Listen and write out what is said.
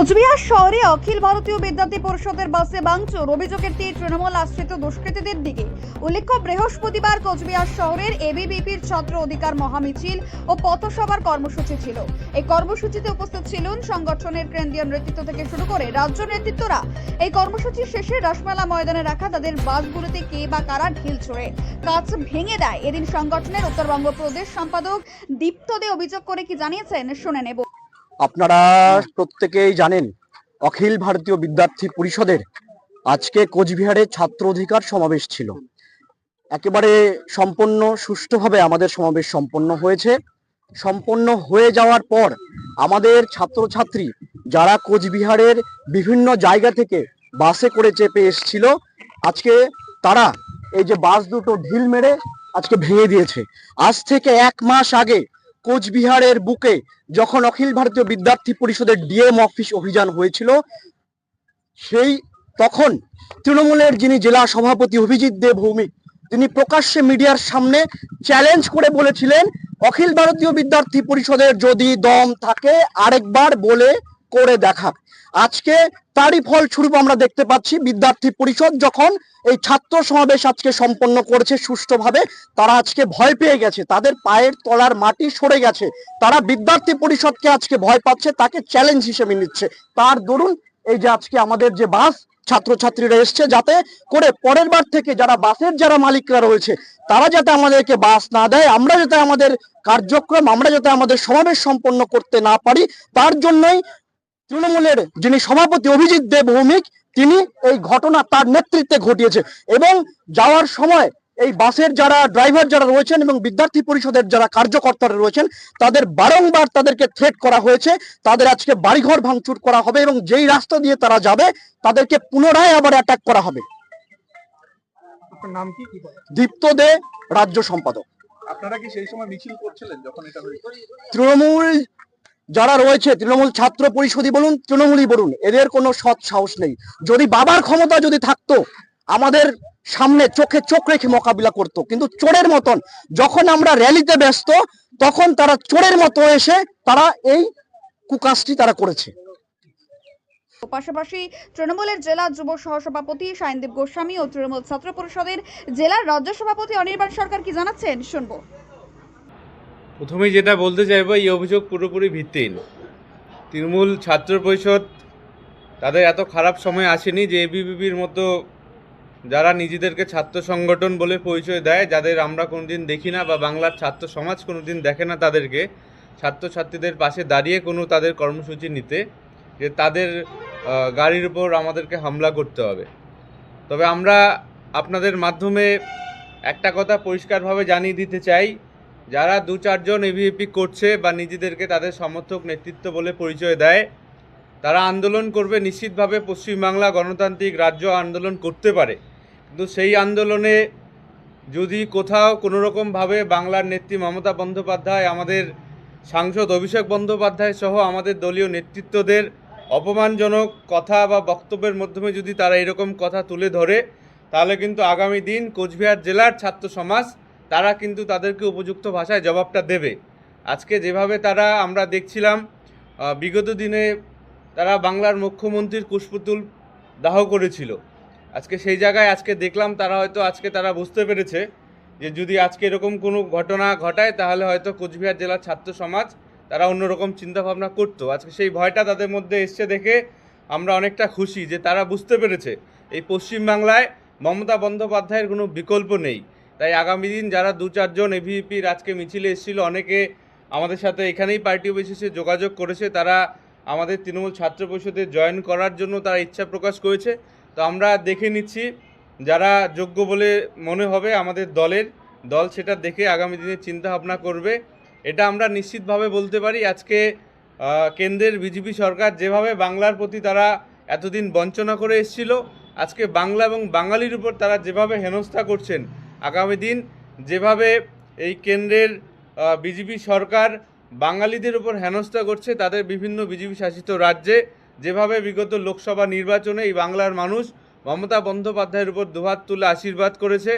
কোচবিহার শহরে অখিল ভারতীয় বিদ্যার্থী পরিষদের বাসে ভাঙচুর। অভিযোগের তীর তৃণমূল আশ্রিত দুষ্কৃতীদের দিকে। উল্লেখ্য, বৃহস্পতিবার কোচবিহার শহরের এবিবিপির ছাত্র অধিকার মহামিছিল ও পথসভার কর্মসূচি ছিল। এই কর্মসূচিতে উপস্থিত ছিলেন সংগঠনের কেন্দ্রীয় নেতৃত্ব থেকে শুরু করে রাজ্য নেতৃত্বরা। এই কর্মসূচি শেষে রসমালা ময়দানে রাখা তাদের বাসগুলোতে কে বা কারা ঢিল ছুড়ে কাজ ভেঙে দেয়। এদিন সংগঠনের উত্তরবঙ্গ প্রদেশ সম্পাদক দীপ্তদে অভিযোগ করে কি জানিয়েছেন শুনে নেব। আপনারা প্রত্যেকেই জানেন অখিল ভারতীয় বিদ্যার্থী পরিষদের আজকে কোচবিহারে ছাত্র অধিকার সমাবেশ ছিল। একেবারে সম্পন্ন সুষ্ঠুভাবে আমাদের সমাবেশ সম্পন্ন হয়েছে। সম্পন্ন হয়ে যাওয়ার পর আমাদের ছাত্রছাত্রী যারা কোচবিহারের বিভিন্ন জায়গা থেকে বাসে করে চেপে এসছিল আজকে তারা এই যে বাস দুটো ঢিল মেরে আজকে ভেঙে দিয়েছে। আজ থেকে এক মাস আগে কোচবিহারের বুকে যখন অখিল ভারতীয় বিদ্যার্থী পরিষদের ডিএম অফিস অভিযান হয়েছিল, সেই তখন তৃণমূলের যিনি জেলা সভাপতি অভিজিৎ দেব ভৌমিক, তিনি প্রকাশ্যে মিডিয়ার সামনে চ্যালেঞ্জ করে বলেছিলেন, অখিল ভারতীয় বিদ্যার্থী পরিষদের যদি দম থাকে, আরেকবার বলে করে দেখাক আজকে তারই ফল ফলস্বরূপ আমরা দেখতে পাচ্ছি বিদ্যার্থী পরিষদ যখন এই ছাত্র সমাবেশ আজকে সম্পন্ন করেছে সুষ্ঠুভাবে, তারা আজকে ভয় পেয়ে গেছে। তাদের পায়ের তলার মাটি সরে গেছে। তারা বিদ্যার্থী পরিষদকে আজকে ভয় পাচ্ছে, তাকে চ্যালেঞ্জ হিসেবে নিচ্ছে। তার দরুন এই যে আজকে আমাদের যে বাস, ছাত্রছাত্রীরা এসছে যাতে করে পরের বার থেকে যারা বাসের যারা মালিকরা রয়েছে, তারা যাতে আমাদেরকে বাস না দেয়, আমরা যাতে আমাদের কার্যক্রম, আমরা যাতে আমাদের সমাবেশ সম্পন্ন করতে না পারি, তার জন্যই তৃণমূলের যিনি সভাপতি অভিজিৎ দেব ভৌমিক তিনি এই ঘটনা তার নেতৃত্বে ঘটিয়েছে এবং যাওয়ার সময় এই বাসের যারা ড্রাইভার যারা রয়েছেন এবং বিদ্যার্থী পরিষদের যারা কার্যকর্তারা রয়েছেন তাদের বারংবার তাদেরকে থ্রেট করা হয়েছে। তাদের আজকে বাড়িঘর ভাঙচুর করা হবে এবং যেই রাস্তা দিয়ে তারা যাবে তাদেরকে পুনরায় আবার অ্যাটাক করা হবে। নাম কি? কি দীপ্ত দে রাজ্য সম্পাদক। আপনারা কি সেই সময় মিছিল করছিলেন যখন এটা তৃণমূল যারা রয়েছে, তৃণমূল ছাত্র পরিষদই বলুন, তৃণমূলই বলুন, এদের কোনো সৎ সাহস নেই। যদি বাবার ক্ষমতা যদি থাকতো, আমাদের সামনে চোখে চোখ রেখে মোকাবিলা করত। কিন্তু চোরের মতন যখন আমরা র্যালিতে ব্যস্ত, তখন তারা চোরের মতো এসে তারা এই কুকাজটি তারা করেছে। পাশাপাশি তৃণমূলের জেলা যুব সহসভাপতি সায়নদীপ গোস্বামী ও তৃণমূল ছাত্র পরিষদের জেলার রাজ্য সভাপতি অনির্বাণ সরকার কি জানাচ্ছেন? শুনব। প্রথমেই যেটা বলতে চাইব, এই অভিযোগ পুরোপুরি ভিত্তিহীন। তৃণমূল ছাত্র পরিষদ তাদের এত খারাপ সময় আসেনি যে এবিবিপির মতো যারা নিজেদেরকে ছাত্র সংগঠন বলে পরিচয় দেয়, যাদের আমরা কোনোদিন দেখি না বা বাংলার ছাত্র সমাজ কোনোদিন দেখে না তাদেরকে, ছাত্রছাত্রীদের পাশে দাঁড়িয়ে কোনো তাদের কর্মসূচি নিতে, যে তাদের গাড়ির উপর আমাদেরকে হামলা করতে হবে। তবে আমরা আপনাদের মাধ্যমে একটা কথা পরিষ্কারভাবে জানিয়ে দিতে চাই যারা দু চারজন এভিএপি করছে বা নিজেদেরকে তাদের সমর্থক নেতৃত্ব বলে পরিচয় দেয়, তারা আন্দোলন করবে নিশ্চিতভাবে পশ্চিমবাংলা গণতান্ত্রিক রাজ্য আন্দোলন করতে পারে। কিন্তু সেই আন্দোলনে যদি কোথাও কোনো রকমভাবে বাংলার নেত্রী মমতা বন্দ্যোপাধ্যায়, আমাদের সাংসদ অভিষেক বন্দ্যোপাধ্যায় সহ আমাদের দলীয় নেতৃত্বদের অপমানজনক কথা বা বক্তব্যের মাধ্যমে যদি তারা এরকম কথা তুলে ধরে, তাহলে কিন্তু আগামী দিন কোচবিহার জেলার ছাত্র সমাজ তারা কিন্তু তাদেরকে উপযুক্ত ভাষায় জবাবটা দেবে। আজকে যেভাবে তারা, আমরা দেখছিলাম বিগত দিনে তারা বাংলার মুখ্যমন্ত্রীর কুশপুতুল দাহ করেছিল। আজকে সেই জায়গায় আজকে দেখলাম, তারা হয়তো আজকে তারা বুঝতে পেরেছে যে যদি আজকে এরকম কোনো ঘটনা ঘটায়, তাহলে হয়তো কোচবিহার জেলার ছাত্র সমাজ তারা অন্যরকম চিন্তাভাবনা করতো। আজকে সেই ভয়টা তাদের মধ্যে এসছে দেখে আমরা অনেকটা খুশি যে তারা বুঝতে পেরেছে। এই পশ্চিমবাংলায় মমতা বন্দ্যোপাধ্যায়ের কোনো বিকল্প নেই। তাই আগামী দিন যারা দু চারজন এভিপির আজকে মিছিলে এসেছিল, অনেকে আমাদের সাথে এখানেই পার্টি অফিসে যোগাযোগ করেছে। তারা আমাদের তৃণমূল ছাত্র পরিষদে জয়েন করার জন্য তারা ইচ্ছা প্রকাশ করেছে। তো আমরা দেখে নিচ্ছি যারা যোগ্য বলে মনে হবে আমাদের দলের। দল সেটা দেখে আগামী দিনে চিন্তা ভাবনা করবে। এটা আমরা নিশ্চিতভাবে বলতে পারি, আজকে কেন্দ্রের বিজেপি সরকার যেভাবে বাংলার প্রতি তারা এতদিন বঞ্চনা করে এসেছিল, আজকে বাংলা এবং বাঙালির উপর তারা যেভাবে হেনস্থা করছেন আগামী দিন যেভাবে এই কেন্দ্রের বিজেপি সরকার বাঙালিদের উপর হেনস্থা করছে, তাদের বিভিন্ন বিজেপি শাসিত রাজ্যে, যেভাবে বিগত লোকসভা নির্বাচনে এই বাংলার মানুষ মমতা বন্দ্যোপাধ্যায়ের উপর দুহাত তুলে আশীর্বাদ করেছে